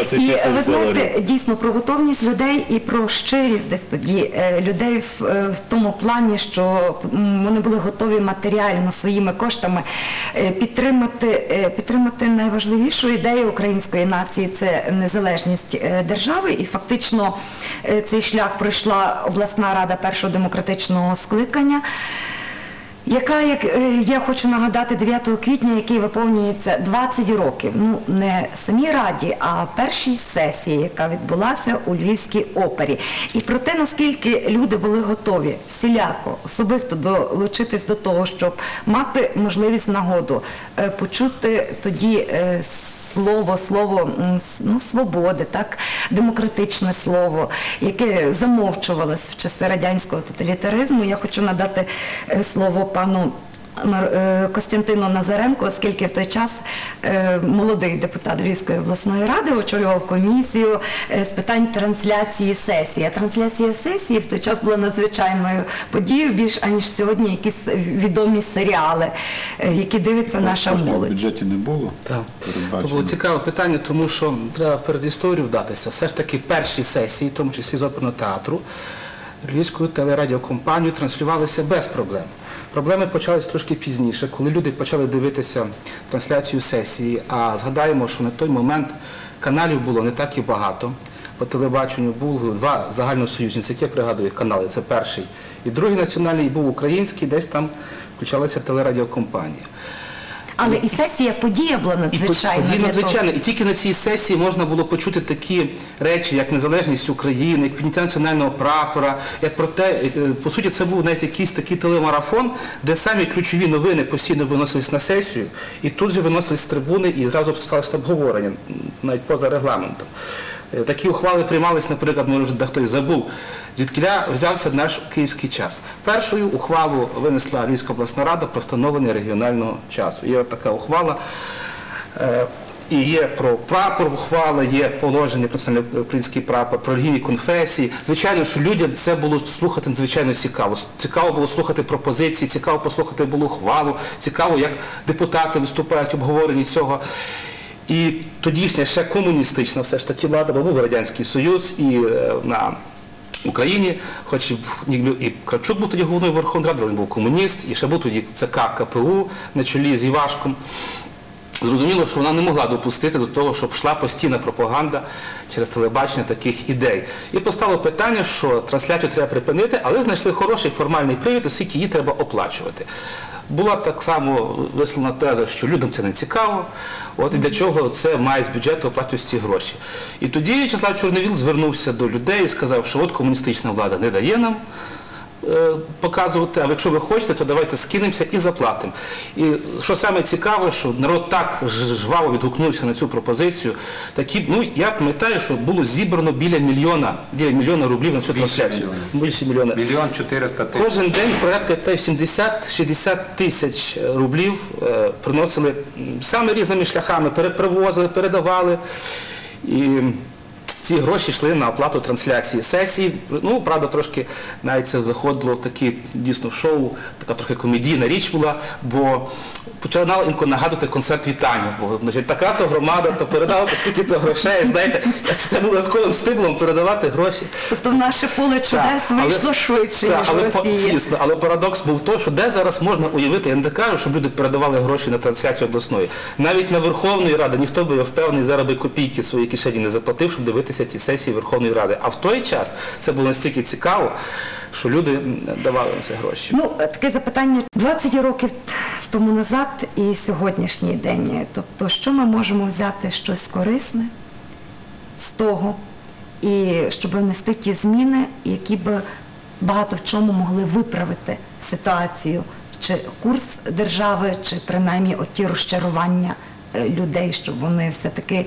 20 І ви доларів. знаєте, дійсно про готовність людей і про щирість десь тоді е, людей в, е, в тому плані, що вони були готові матеріально своїми коштами е, підтримати, підтримати найважливішу ідею української нації це незалежність держави. І фактично цей шлях пройшла обласна рада першого демократичного скликання яка, як е, я хочу нагадати, 9 квітня, який виповнюється 20 років. Ну не самій раді, а першій сесії, яка відбулася у Львівській опері. І про те, наскільки люди були готові всіляко особисто долучитись до того, щоб мати можливість нагоду е, почути тоді. Слово, слово ну, свободи, так, демократичне слово, яке замовчувалось в часи радянського тоталітаризму. Я хочу надати е, слово пану Костянтину Назаренко, оскільки в той час е, молодий депутат Львівської обласної ради очолював комісію е, з питань трансляції сесії. А трансляція сесії в той час була надзвичайною подією, більш аніж сьогодні якісь відомі серіали, е, які дивиться наша Коштів в бюджеті не було. Так. Це було цікаве питання, тому що треба в передісторію вдатися. Все ж таки перші сесії, в тому числі з оперного театру, Львівською телерадіокомпанією транслювалися без проблем. Проблеми почались трошки пізніше, коли люди почали дивитися трансляцію сесії, а згадаємо, що на той момент каналів було не так і багато. По телебаченню було два загальносоюзні, які я пригадую канали, це перший. І другий національний був український, десь там включалася телерадіокомпанія. Але і сесія подія була надзвичайна. події для надзвичайно. І тільки на цій сесії можна було почути такі речі, як незалежність України, як підняття національного прапора, як про те, е, по суті, це був навіть якийсь такий телемарафон, де самі ключові новини постійно виносились на сесію, і тут же виносились з трибуни і зразу сталося обговорення, навіть поза регламентом. Е, Такі ухвали приймались, наприклад, може вже й забув, звідкиля взявся наш київський час. Першою ухвалу винесла Львівська обласна рада про встановлення регіонального часу. Є така ухвала. Е, І є про прапор ухвала, є положення про український прапор, про релігійні конфесії. Звичайно, що людям це було слухати надзвичайно цікаво. Цікаво було слухати пропозиції, цікаво послухати було ухвалу, цікаво, як депутати виступають в обговоренні цього. І тодішня ще комуністична все ж таки влада, бо був Радянський Союз і е, на Україні, хоч і, і Кравчук був тоді головною Верховної Ради, але він був комуніст, і ще був тоді ЦК КПУ на чолі з Івашком. Зрозуміло, що вона не могла допустити до того, щоб йшла постійна пропаганда через телебачення таких ідей. І постало питання, що трансляцію треба припинити, але знайшли хороший формальний привід, оскільки її треба оплачувати. Була так само висловлена теза, що людям це не цікаво, от і для чого це має з бюджету оплачувати ці гроші. І тоді В'ячеслав Чорновіл звернувся до людей і сказав, що от комуністична влада не дає нам показувати, а якщо ви хочете, то давайте скинемося і заплатимо. І що саме цікаве, що народ так жваво відгукнувся на цю пропозицію. Такі, ну я пам'ятаю, що було зібрано біля мільйона, біля мільйона рублів на цю трансляцію. Більше мільйона. Мільйон 400 тисяч. Кожен день порядка як та 70-60 тисяч е, рублів е, приносили саме різними шляхами, пере- перевозили, передавали. І ці гроші йшли на оплату трансляції сесії. Ну, правда, трошки навіть це заходило в такі дійсно шоу, така трохи комедійна річ була, бо починало інколи нагадувати концерт вітання. Бо значить, така то громада, то передала стільки то грошей. Знаєте, це було таким стимулом передавати гроші. Тобто наше поле чудес Так, але- швидше, Так, ніж але, в Росії. звісно, але парадокс був той, що де зараз можна уявити, я не кажу, щоб люди передавали гроші на трансляцію обласної. Навіть на Верховної Ради ніхто би я впевнений зараз би копійки своєї кишені не заплатив, щоб дивитися ті сесії Верховної Ради. А в той час це було настільки цікаво, що люди давали на це гроші. Ну, таке запитання 20 років тому назад і сьогоднішній день. Тобто, що ми можемо взяти щось корисне з того, і щоб внести ті зміни, які б багато в чому могли виправити ситуацію, чи курс держави, чи принаймні оті розчарування е, людей, щоб вони все-таки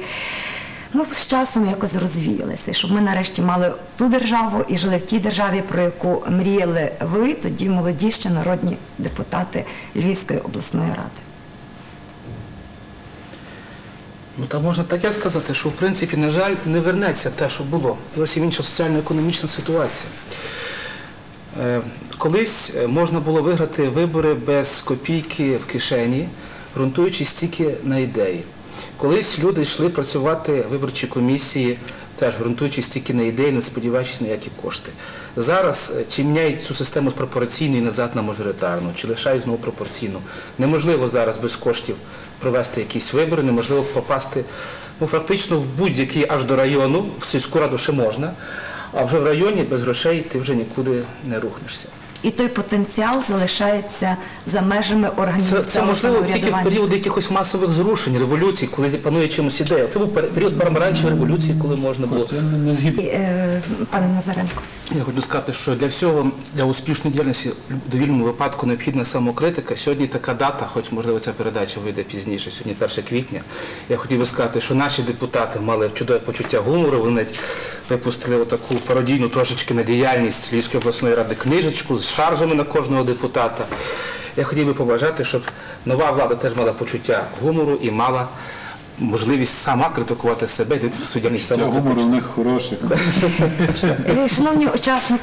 ну, з часом якось розвіялися, щоб ми нарешті мали ту державу і жили в тій державі, про яку мріяли ви, тоді молоді ще народні депутати Львівської обласної ради. Ну, та можна таке сказати, що в принципі, на жаль, не вернеться те, що було. Зовсім інша соціально-економічна ситуація. Е, Колись е, можна було виграти вибори без копійки в кишені, ґрунтуючись тільки на ідеї. Колись люди йшли працювати в виборчі комісії, теж ґрунтуючись тільки на ідеї, не сподіваючись на які кошти. Зараз е, чи міняють цю систему з пропорційної назад на мажоритарну, чи лишають знову пропорційну. Неможливо зараз без коштів провести якісь вибори, неможливо попасти ну, фактично в будь-який аж до району, в сільську раду ще можна, а вже в районі без грошей ти вже нікуди не рухнешся. І той потенціал залишається за межами органів Це, це можливо тільки в період якихось масових зрушень, революцій, коли панує чимось ідея. Це був період помаранчевої революції, коли можна було. Просто я не, не згідний. Е, Пане Назаренко. Я хочу сказати, що для всього, для успішної діяльності в довільному випадку необхідна самокритика. Сьогодні така дата, хоч можливо ця передача вийде пізніше, сьогодні 1 квітня. Я хотів би сказати, що наші депутати мали чудове почуття гумору. Вони випустили таку пародійну трошечки на діяльність Львівської обласної ради книжечку з шаржами на кожного депутата. Я хотів би побажати, щоб нова влада теж мала почуття гумору і мала можливість сама критикувати себе, дивитися на самого. гумор у них хороший. Шановні учасники.